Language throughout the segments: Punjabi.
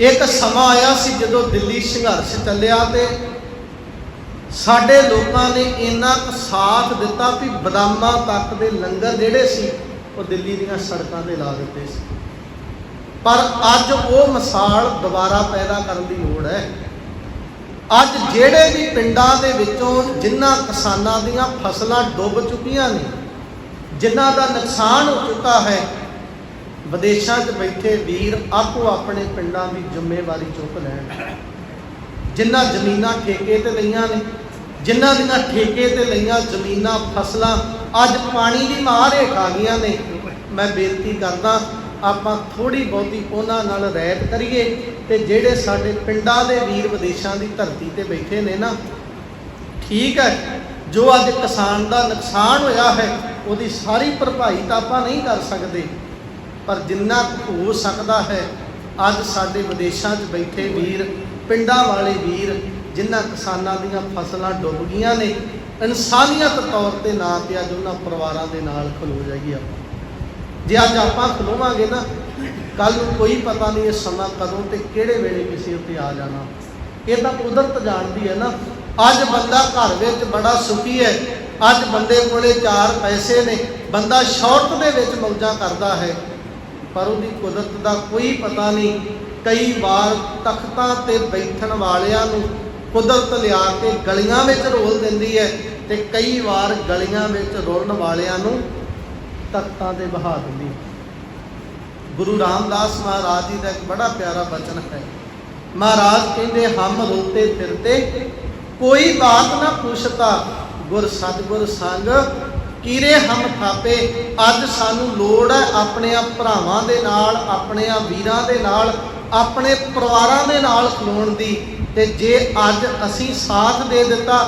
ਇੱਕ ਸਮਾਂ ਆਇਆ ਸੀ ਜਦੋਂ ਦਿੱਲੀ ਸੰਘਰਸ਼ ਚੱਲਿਆ ਤੇ ਸਾਡੇ ਲੋਕਾਂ ਨੇ ਇੰਨਾ ਕੁ ਸਾਥ ਦਿੱਤਾ ਵੀ ਬਦਾਮਾਂ ਤੱਕ ਦੇ ਲੰਗਰ ਜਿਹੜੇ ਸੀ, ਉਹ ਦਿੱਲੀ ਦੀਆਂ ਸੜਕਾਂ ਤੇ ਲਾ ਦਿੱਤੇ ਸੀ। ਪਰ ਅੱਜ ਉਹ ਮਿਸਾਲ ਦੁਬਾਰਾ ਪੈਦਾ ਕਰਨ ਦੀ ਲੋੜ ਹੈ। ਅੱਜ ਜਿਹੜੇ ਵੀ ਪਿੰਡਾਂ ਦੇ ਵਿੱਚੋਂ ਜਿਨ੍ਹਾਂ ਕਿਸਾਨਾਂ ਦੀਆਂ ਫਸਲਾਂ ਡੁੱਬ ਚੁੱਕੀਆਂ ਨੇ ਜਿਨ੍ਹਾਂ ਦਾ ਨੁਕਸਾਨ ਹੋ ਚੁੱਕਾ ਹੈ ਵਿਦੇਸ਼ਾਂ 'ਚ ਬੈਠੇ ਵੀਰ ਆਪੋ ਆਪਣੇ ਪਿੰਡਾਂ ਦੀ ਜ਼ਿੰਮੇਵਾਰੀ ਚੁੱਕ ਲੈਣ। ਜਿਨ੍ਹਾਂ ਜ਼ਮੀਨਾਂ ਠੇਕੇ ਤੇ ਲਈਆਂ ਨੇ ਜਿਨ੍ਹਾਂ ਦੀਆਂ ਠੇਕੇ ਤੇ ਲਈਆਂ ਜ਼ਮੀਨਾਂ, ਫਸਲਾਂ, ਅੱਜ ਪਾਣੀ ਦੀ ਮਾਰ ਹੇਠ ਆ ਗਈਆਂ ਨੇ। ਮੈਂ ਬੇਨਤੀ ਕਰਦਾ, ਆਪਾਂ ਥੋੜੀ ਬਹੁਤੀ ਉਹਨਾਂ ਨਾਲ ਰਹਿਤ ਕਰੀਏ ਤੇ ਜਿਹੜੇ ਸਾਡੇ ਪਿੰਡਾਂ ਦੇ ਵੀਰ ਵਿਦੇਸ਼ਾਂ ਦੀ ਧਰਤੀ ਤੇ ਬੈਠੇ ਨੇ ਨਾ, ਠੀਕ ਹੈ, ਜੋ ਅੱਜ ਕਿਸਾਨ ਦਾ ਨੁਕਸਾਨ ਹੋਇਆ ਹੈ, ਉਹਦੀ ਸਾਰੀ ਭਰਪਾਈ ਤਾਂ ਆਪਾਂ ਨਹੀਂ ਕਰ ਸਕਦੇ। ਪਰ ਜਿੰਨਾ ਕੁ ਹੋ ਸਕਦਾ ਹੈ, ਅੱਜ ਸਾਡੇ ਵਿਦੇਸ਼ਾਂ 'ਚ ਬੈਠੇ ਵੀਰ, ਪਿੰਡਾਂ ਵਾਲੇ ਵੀਰ ਜਿਨ੍ਹਾਂ ਕਿਸਾਨਾਂ ਦੀਆਂ ਫਸਲਾਂ ਡੁੱਬ ਗਈਆਂ ਨੇ, ਇਨਸਾਨੀਅਤ ਤੌਰ ਤੇ ਨਾ ਤੇ ਅੱਜ ਉਹਨਾਂ ਪਰਿਵਾਰਾਂ ਦੇ ਨਾਲ ਖਲੋ ਜਾਈਏ ਆਪਾਂ। ਜੇ ਅੱਜ ਆਪਾਂ ਖਲੋਵਾਂਗੇ ਨਾ ਕੱਲ ਨੂੰ ਕੋਈ ਪਤਾ ਨਹੀਂ ਇਹ ਸਮਾਂ ਕਦੋਂ ਤੇ ਕਿਹੜੇ ਵੇਲੇ ਕਿਸੇ ਉੱਤੇ ਆ ਜਾਣਾ। ਇਹ ਤਾਂ ਕੁਦਰਤ ਜਾਣਦੀ ਹੈ ਨਾ, ਅੱਜ ਬੰਦਾ ਘਰ ਵਿੱਚ ਬੜਾ ਸੁਖੀ ਹੈ, ਅੱਜ ਬੰਦੇ ਕੋਲੇ ਚਾਰ ਪੈਸੇ ਨੇ, ਬੰਦਾ ਸ਼ੌਰਤ ਦੇ ਵਿੱਚ ਮੌਜਾਂ ਕਰਦਾ ਹੈ ਪਰ ਉਹਦੀ ਕੁਦਰਤ ਦਾ ਕੋਈ ਪਤਾ ਨਹੀਂ। ਕਈ ਵਾਰ ਤਖਤਾਂ ਤੇ ਬੈਠਣ ਵਾਲਿਆਂ ਨੂੰ ਕੁਦਰਤ ਲਿਆ ਕੇ ਗਲੀਆਂ ਵਿੱਚ ਰੋਲ ਦਿੰਦੀ ਹੈ ਤੇ ਕਈ ਵਾਰ ਗਲੀਆਂ ਵਿੱਚ ਰੋਲਣ ਵਾਲਿਆਂ ਨੂੰ ਤਖਤਾਂ ਤੇ ਬਹਾ ਦਿੰਦੀ ਗੁਰੂ ਰਾਮਦਾਸ ਮਹਾਰਾਜ ਜੀ ਦਾ ਇੱਕ ਬੜਾ ਪਿਆਰਾ ਬਚਨ ਹੈ। ਮਹਾਰਾਜ ਕਹਿੰਦੇ, ਹਮ ਰੋਤੇ ਫਿਰਤੇ, ਕੋਈ ਬਾਤ ਨਾ ਪੁੱਛਤਾ, ਗੁਰ ਸਤਿਗੁਰ ਸੰਗ ਕੀਰੇ ਹਮ ਥਾਪੇ ਅੱਜ ਸਾਨੂੰ ਲੋੜ ਹੈ ਆਪਣੇ ਆ ਭਰਾਵਾਂ ਦੇ ਨਾਲ ਆਪਣੇ ਆ ਵੀਰਾਂ ਦੇ ਨਾਲ, ਆਪਣੇ ਪਰਿਵਾਰਾਂ ਦੇ ਨਾਲ ਖਲੋਣ ਦੀ। ਤੇ ਜੇ ਅੱਜ ਅਸੀਂ ਸਾਥ ਦੇ ਦਿੱਤਾ,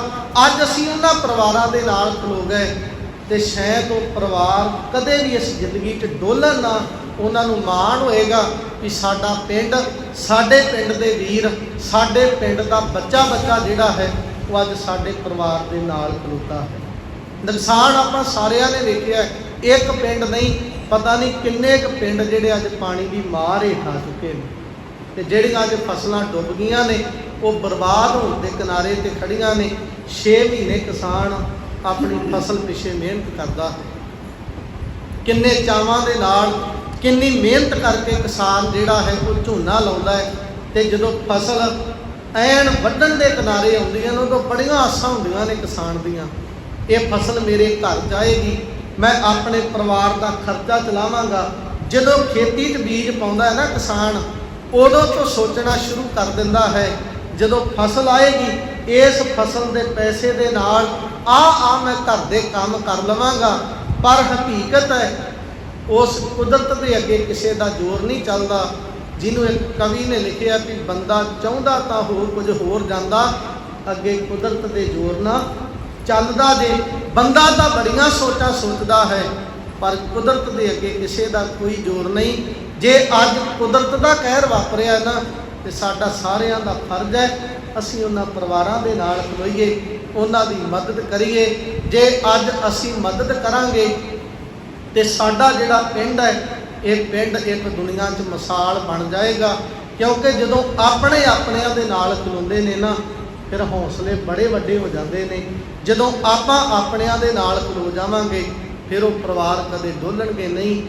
ਅੱਜ ਅਸੀਂ ਉਹਨਾਂ ਪਰਿਵਾਰਾਂ ਦੇ ਨਾਲ ਖਲੋ ਗਏ। ਤੇ ਸ਼ਾਇਦ ਉਹ ਪਰਿਵਾਰ ਕਦੇ ਵੀ ਇਸ ਜ਼ਿੰਦਗੀ 'ਚ ਡੋਲਣ ਨਾ ਉਹਨਾਂ ਨੂੰ ਮਾਣ ਹੋਏਗਾ ਕਿ ਸਾਡਾ ਪਿੰਡ, ਸਾਡੇ ਪਿੰਡ ਦੇ ਵੀਰ, ਸਾਡੇ ਪਿੰਡ ਦਾ ਬੱਚਾ ਬੱਚਾ ਜਿਹੜਾ ਹੈ, ਉਹ ਅੱਜ ਸਾਡੇ ਪਰਿਵਾਰ ਦੇ ਨਾਲ ਖਲੋਤਾ ਹੈ। ਨੁਕਸਾਨ ਆਪਾਂ ਸਾਰਿਆਂ ਨੇ ਵੇਖਿਆ ਇੱਕ ਪਿੰਡ ਨਹੀਂ, ਪਤਾ ਨਹੀਂ ਕਿੰਨੇ ਕੁ ਪਿੰਡ ਜਿਹੜੇ ਅੱਜ ਪਾਣੀ ਦੀ ਮਾਰ ਹੇਠ ਆ ਚੁੱਕੇ ਨੇ। ਤੇ ਜਿਹੜੀਆਂ ਅੱਜ ਫਸਲਾਂ ਡੁੱਬ ਗਈਆਂ ਨੇ, ਉਹ ਬਰਬਾਦ ਹੋਣ ਦੇ ਕਿਨਾਰੇ ਤੇ ਖੜੀਆਂ ਨੇ। 6 ਮਹੀਨੇ ਕਿਸਾਨ ਆਪਣੀ ਫਸਲ ਪਿੱਛੇ ਮਿਹਨਤ ਕਰਦਾ। ਹੈ ਕਿੰਨੇ ਚਾਵਾਂ ਦੇ ਨਾਲ, ਕਿੰਨੀ ਮਿਹਨਤ ਕਰਕੇ ਕਿਸਾਨ ਜਿਹੜਾ ਹੈ, ਉਹ ਝੋਨਾ ਲਾਉਂਦਾ ਹੈ। ਤੇ ਜਦੋਂ ਫਸਲ ਐਨ ਵੱਢਣ ਦੇ ਕਿਨਾਰੇ ਆਉਂਦੀ ਹੈ ਉਦੋਂ ਬੜੀਆਂ ਆਸਾਂ ਹੁੰਦੀਆਂ ਨੇ ਕਿਸਾਨ ਦੀਆਂ। ਇਹ ਫਸਲ ਮੇਰੇ ਘਰ ਜਾਏਗੀ, ਮੈਂ ਆਪਣੇ ਪਰਿਵਾਰ ਦਾ ਖਰਚਾ ਚਲਾਵਾਂਗਾ। ਜਦੋਂ ਖੇਤੀ 'ਚ ਬੀਜ ਪਾਉਂਦਾ ਹੈ ਨਾ ਕਿਸਾਨ, ਉਦੋਂ ਤੋਂ ਸੋਚਣਾ ਸ਼ੁਰੂ ਕਰ ਦਿੰਦਾ ਹੈ। ਜਦੋਂ ਫਸਲ ਆਏਗੀ, ਇਸ ਫਸਲ ਦੇ ਪੈਸੇ ਦੇ ਨਾਲ ਆ ਆ ਮੈਂ ਘਰ ਦੇ ਕੰਮ ਕਰ ਲਵਾਂਗਾ। ਪਰ ਹਕੀਕਤ ਹੈ, ਉਸ ਕੁਦਰਤ ਦੇ ਅੱਗੇ ਕਿਸੇ ਦਾ ਜ਼ੋਰ ਨਹੀਂ ਚੱਲਦਾ। ਜਿਹਨੂੰ ਇੱਕ ਕਵੀ ਨੇ ਲਿਖਿਆ ਕਿ ਬੰਦਾ ਚਾਹੁੰਦਾ ਤਾਂ ਹੋਰ ਕੁਝ ਹੋਰ ਜਾਂਦਾ, ਅੱਗੇ ਕੁਦਰਤ ਦੇ ਜ਼ੋਰ ਨਾਲ ਚੱਲਦਾ ਜੇ, ਬੰਦਾ ਤਾਂ ਬੜੀਆਂ ਸੋਚਾਂ ਸੋਚਦਾ ਹੈ, ਪਰ ਕੁਦਰਤ ਦੇ ਅੱਗੇ ਕਿਸੇ ਦਾ ਕੋਈ ਜ਼ੋਰ ਨਹੀਂ। ਜੇ ਅੱਜ ਕੁਦਰਤ ਦਾ ਕਹਿਰ ਵਾਪਰਿਆ ਨਾ, ਤੇ ਸਾਡਾ ਸਾਰਿਆਂ ਦਾ ਫਰਜ਼ ਹੈ, ਅਸੀਂ ਉਹਨਾਂ ਪਰਿਵਾਰਾਂ ਦੇ ਨਾਲ ਖਲੋਈਏ, ਉਹਨਾਂ ਦੀ ਮਦਦ ਕਰੀਏ। ਜੇ ਅੱਜ ਅਸੀਂ ਮਦਦ ਕਰਾਂਗੇ, ਤੇ ਸਾਡਾ ਜਿਹੜਾ ਪਿੰਡ ਹੈ, ਇਹ ਪਿੰਡ ਇੱਕ ਦੁਨੀਆ 'ਚ ਮਿਸਾਲ ਬਣ ਜਾਏਗਾ। ਕਿਉਂਕਿ ਜਦੋਂ ਆਪਣੇ ਆਪਣਿਆਂ ਦੇ ਨਾਲ ਖਲੋਂਦੇ ਨੇ ਨਾ ਫਿਰ ਹੌਸਲੇ ਬੜੇ ਵੱਡੇ ਹੋ ਜਾਂਦੇ ਨੇ। ਜਦੋਂ ਆਪਾਂ ਆਪਣਿਆਂ ਦੇ ਨਾਲ ਖਲੋ ਜਾਵਾਂਗੇ, ਫਿਰ ਉਹ ਪਰਿਵਾਰ ਕਦੇ ਡੋਲਣਗੇ ਨਹੀਂ।